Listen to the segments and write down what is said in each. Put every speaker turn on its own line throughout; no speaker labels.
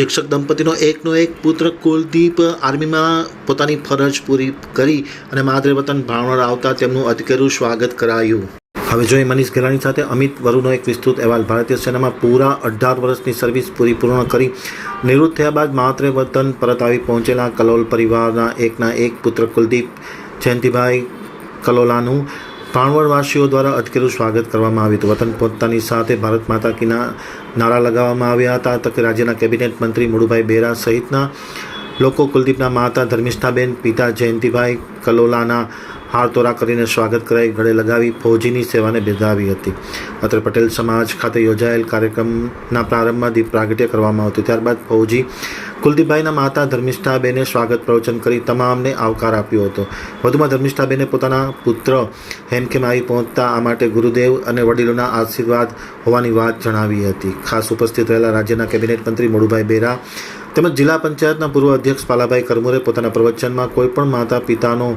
શિક્ષક દંપતીનો એકનો એક પુત્ર કુલદીપ આર્મીમાં પોતાની ફરજ પૂરી કરી અને માદરે વતન ભાણવડ આવતા તેમનું અધકેરું સ્વાગત કરાયું. હવે જોઈએ મનીષ ગેલાણી સાથે અમિત વરુનો એક વિસ્તૃત અહેવાલ. ભારતીય સેનામાં પૂરા અઢાર વર્ષની સર્વિસ પૂરી પૂર્ણ કરી નિવૃત્ત થયા બાદ માતૃ વતન પરત આવી પહોંચેલા કલોલ પરિવારના એકના એક પુત્ર કુલદીપ, જયંતિભાઈ કલોલાનું ભાણવડવાસીઓ દ્વારા અટકેલું સ્વાગત કરવામાં આવ્યું હતું. વતન પોતાની સાથે ભારત માતા કીના નારા લગાવવામાં આવ્યા હતા. તકે રાજ્યના કેબિનેટ મંત્રી મુળુભાઈ બેરા સહિતના લોકો કુલદીપના માતા ધર્મિષ્ઠાબેન, પિતા જયંતિભાઈ કલોલાના હારતોરા કરીને સ્વાગત કરાઈ ગળે લગાવી ફૌજીની સેવાને બિરદાવી હતી. અત્રે પટેલ સમાજ ખાતે યોજાયેલ કાર્યક્રમના પ્રારંભમાં દીપ પ્રાગટ્ય કરવામાં આવતું. ત્યારબાદ ફૌજી કુલદીપભાઈના માતા ધર્મિષ્ઠાબેને સ્વાગત પ્રવચન કરી તમામને આવકાર આપ્યો હતો. વધુમાં ધર્મિષ્ઠાબેને પોતાના પુત્ર હેમખેમ આવી પહોંચતા આ માટે ગુરુદેવ અને વડીલોના આશીર્વાદ હોવાની વાત જણાવી હતી. ખાસ ઉપસ્થિત રહેલા રાજ્યના કેબિનેટ મંત્રી મોડુભાઈ બેરા તેમજ જિલ્લા પંચાયતના પૂર્વ અધ્યક્ષ પાલાભાઈ કરમુરે પોતાના પ્રવચનમાં કોઈપણ માતા પિતાનો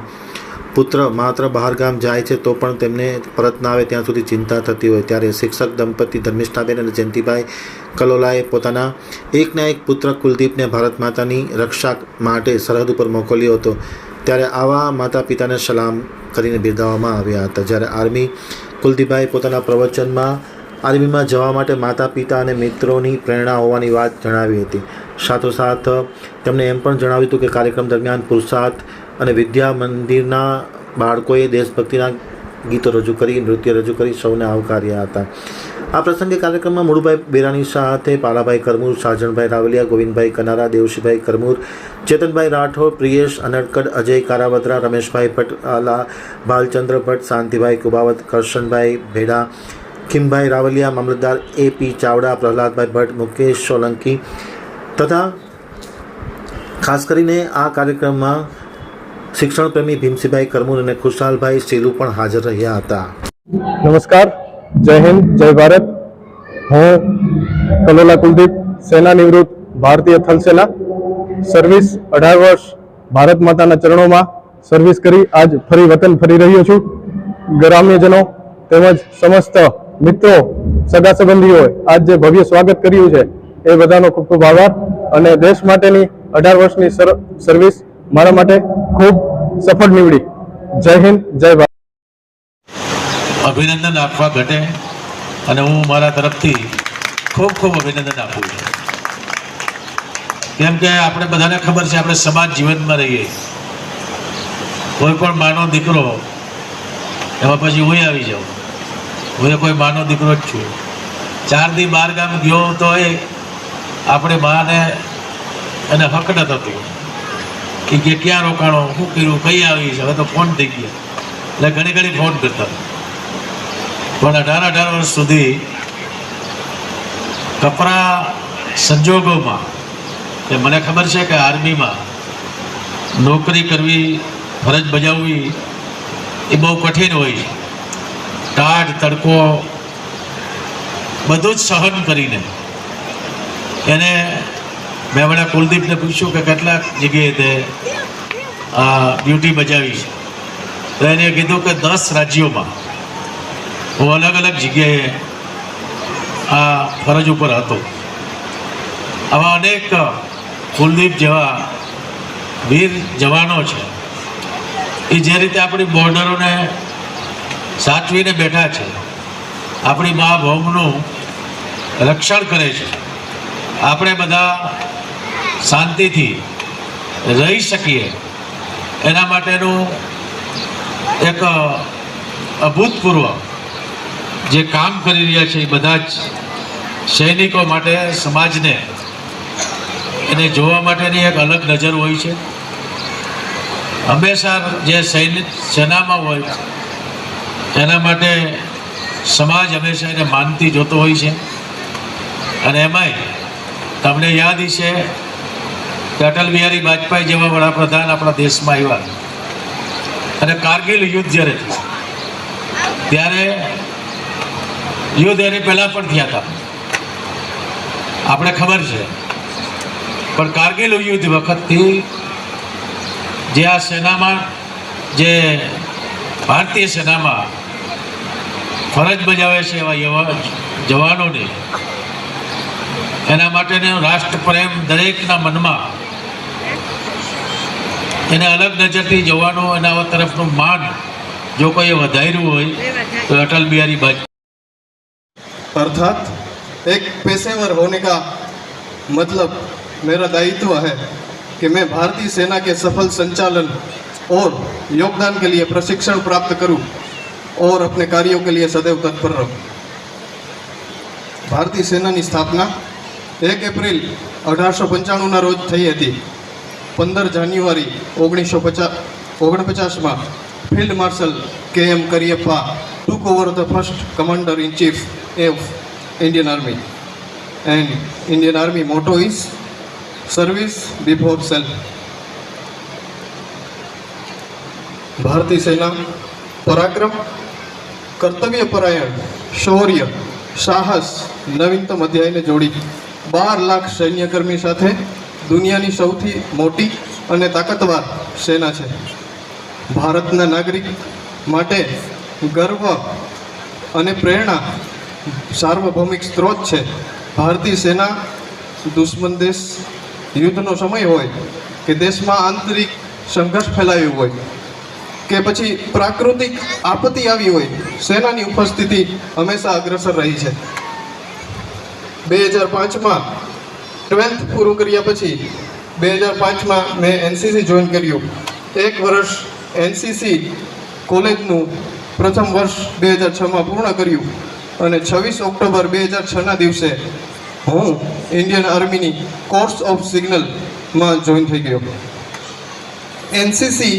પુત્ર, માત્ર બહારગામ જાય છે તો પણ તેમને પરત ના આવે ત્યાં સુધી ચિંતા થતી હોય. ત્યારે શિક્ષક દંપતી ધર્મિષ્ઠાબેન અને જયંતિભાઈ કલોલાએ પોતાના એકના એક પુત્ર કુલદીપને ભારત માતાની રક્ષા માટે સરહદ ઉપર મોકલ્યો હતો. ત્યારે આવા માતા પિતાને સલામ કરીને બિરદાવવામાં આવ્યા હતા. જ્યારે આર્મી કુલદીપભાઈ પોતાના પ્રવચનમાં આર્મીમાં જવા માટે માતા, પિતા અને મિત્રોની પ્રેરણા હોવાની વાત જણાવી હતી. સાથોસાથ, તેમણે એમ પણ જણાવ્યું હતું કે કાર્યક્રમ દરમિયાન પુરુષાર્થ અને વિદ્યા મંદિરના બાળકોએ દેશભક્તિના ગીતો રજૂ કરી, નૃત્ય રજૂ કરી, સૌને આવકાર્યા હતા. આ પ્રસંગે કાર્યક્રમમાં મુળુભાઈ બેરાની સાથે પાલાભાઈ કરમૂર સાજણભાઈ રાવલિયા, ગોવિંદભાઈ કનારા, દેવશીભાઈ કરમૂર, ચેતનભાઈ રાઠોડ, પ્રિયેશ અનડકડ, અજય કારાવદ્રા, રમેશભાઈ પટલા ભાલચંદ્ર ભટ્ટ, શાંતિભાઈ કુબાવત, કરશનભાઈ ભેડા ખીમભાઈ રાવલિયા, મામલતદાર એ પી ચાવડા, પ્રહલાદભાઈ ભટ્ટ, મુકેશ સોલંકી તથા ખાસ કરીને આ કાર્યક્રમમાં શિક્ષણ પ્રેમી ભીમસિંહભાઈ કરમુર અને ખુશાલભાઈ સેલુ પણ હાજર રહ્યા હતા.
નમસ્કાર. જય હિન્દ, જય ભારત. હું કલોલા કુલદીપ, સેના નિવૃત્ત, ભારતીય થલ સેના. સર્વિસ અઢાર વર્ષ ભારત માતાના ચરણોમાં સર્વિસ કરી આજ ફરી વતન ફરી રહ્યો છું. ગ્રામ્યજનો તેમજ સમસ્ત મિત્રો, સગા સંબંધીઓએ આજ જે ભવ્ય સ્વાગત કર્યું છે, એ બધાનો ખૂબ ખૂબ આભાર. અને દેશ માટેની અઢાર વર્ષની સર્વિસ મારા માટે ખૂબ સફળ નીવડી. જય હિન્દ, જય ભારત.
અભિનંદન આપવા ઘટે અને હું મારા તરફથી ખૂબ ખૂબ અભિનંદન આપું છું. કેમ કે આપણે બધાને ખબર છે, આપણે સમાજ જીવનમાં રહીએ. કોઈ પણ માનો દીકરો, એમાં પછી હું આવી જાઉં. હું એ કોઈ માનો દીકરો જ છું. ચાર દી બાર ગામ ગયો તો એ આપણે માને એને હક થતું. કે કે ક્યાં રોકાણો, શું કર્યું, કઈ આવી છે? હવે તો ફોન થઈ ગયા. એટલે ઘણી ઘણી ફોન કરતા. પણ અઢાર અઢાર વર્ષ સુધી કપરા સંજોગોમાં, કે મને ખબર છે કે આર્મીમાં નોકરી કરવી, ફરજ બજાવવી એ બહુ કઠિન હોય છે. ટાઢ તડકો, બધું જ સહન કરીને એને મેં હમણાં કુલદીપને પૂછ્યું કે કેટલાક જગ્યાએ તે આ ડ્યુટી બજાવી છે. તો એને કીધું કે દસ રાજ્યોમાં હું અલગ અલગ જગ્યાએ આ ફરજ ઉપર હતો. આવા અનેક કુલદીપ જેવા વીર જવાનો છે. એ જે રીતે આપણી બોર્ડરોને સાચવીને બેઠા છે. આપણી મા ભૌમનું રક્ષણ કરે છે. આપણે બધા શાંતિથી રહી શકીએ. એના માટેનું એક અભૂતપૂર્વ જે કામ કરી રહ્યા છે એ બધા જ સૈનિકો માટે, સમાજને, એને જોવા માટેની એક અલગ નજર હોય છે. હંમેશા જે સૈનિક સેનામાં હોય એના માટે સમાજ હંમેશા એને માનતી જોતો હોય છે. અને એમાંય તમને યાદ છે કે અટલ બિહારી વાજપેયી જેવા વડાપ્રધાન આપણા દેશમાં આવ્યા. અને કારગિલ યુદ્ધ જ્યારે થયું, ત્યારે યુદ્ધ એની પહેલાં પણ થયા હતા. આપણે ખબર છે. પણ કારગિલ યુદ્ધ વખતથી જે આ સેનામાં જે ભારતીય સેનામાં ફરજ બજાવે છે એવા યુવા જવાનોને એના માટેનો રાષ્ટ્રપ્રેમ દરેકના મનમાં એને અલગ નજરથી જોવાનો એના તરફનું માન જો કોઈએ વધાર્યું હોય તો અટલ બિહારી વાજપેયી
अर्थात एक पेशेवर होने का मतलब मेरा दायित्व है कि मैं भारतीय सेना के सफल संचालन और योगदान के लिए प्रशिक्षण प्राप्त करूं और अपने कार्यों के लिए सदैव तत्पर रहूं ભારતીય સેનાની સ્થાપના એક એપ્રિલ અઢારસો પંચાણુંના રોજ થઈ હતી પંદર જાન્યુઆરી ઓગણીસો પચાસ ઓગણપચાસમાં field marshal K M Kariappa took over the first commander in chief of Indian army and Indian army motto is service before self ભારતીય સેના પરાક્રમ, કર્તવ્ય પરાયણ, શૌર્ય, સાહસ નવીનતમ અધ્યાયને જોડી બાર લાખ સૈન્યકર્મી સાથે દુનિયાની સૌથી મોટી અને તાકાતવાર સેના છે. ભારતના નાગરિક માટે ગર્વ અને પ્રેરણા સાર્વભૌમિક સ્ત્રોત છે. ભારતીય સેના દુશ્મન દેશ યુદ્ધનો સમય હોય કે દેશમાં આંતરિક સંઘર્ષ ફેલાયો હોય કે પછી પ્રાકૃતિક આપત્તિ આવી હોય, સેનાની ઉપસ્થિતિ હંમેશા અગ્રસર રહી છે. બે હજાર પાંચમાં ટ્વેલ્થ પૂરું કર્યા પછી બે હજાર પાંચમાં મેં એનસીસી જોઈન કર્યું. એક વર્ષ એનસીસી કોલેજનું પ્રથમ વર્ષ બે હજાર છમાં પૂર્ણ કર્યું અને છવ્વીસ ઓક્ટોબર બે હજાર છના દિવસે હું ઇન્ડિયન આર્મીની કોર્સ ઓફ સિગ્નલમાં જોઈન થઈ ગયો. એનસીસી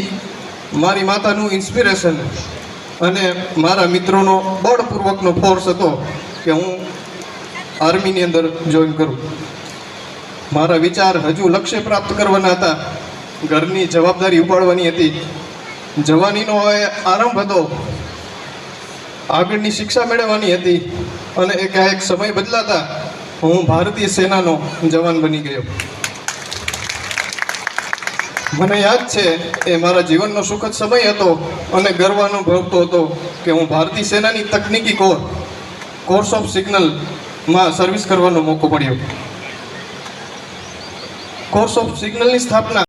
મારી માતાનું ઇન્સ્પિરેશન અને મારા મિત્રોનો બળપૂર્વકનો ફોર્સ હતો કે હું આર્મીની અંદર જોઈન કરું. મારા વિચાર હજુ લક્ષ્ય પ્રાપ્ત કરવાના હતા. ઘરની જવાબદારી ઉપાડવાની હતી. જવાનીનો એ આરંભ હતો. આગળની શિક્ષા મેળવવાની હતી અને એકાએક સમય બદલાતા હું ભારતીય સેનાનો જવાન બની ગયો. મને યાદ છે, એ મારા જીવનનો સુખદ સમય હતો અને ગર્વ અનુભવતો હતો કે હું ભારતીય સેનાની તકનીકી કોર, કોર્સ ઓફ સિગ્નલમાં સર્વિસ કરવાનો મોકો મળ્યો. કોર્સ ઓફ સિગ્નલની સ્થાપના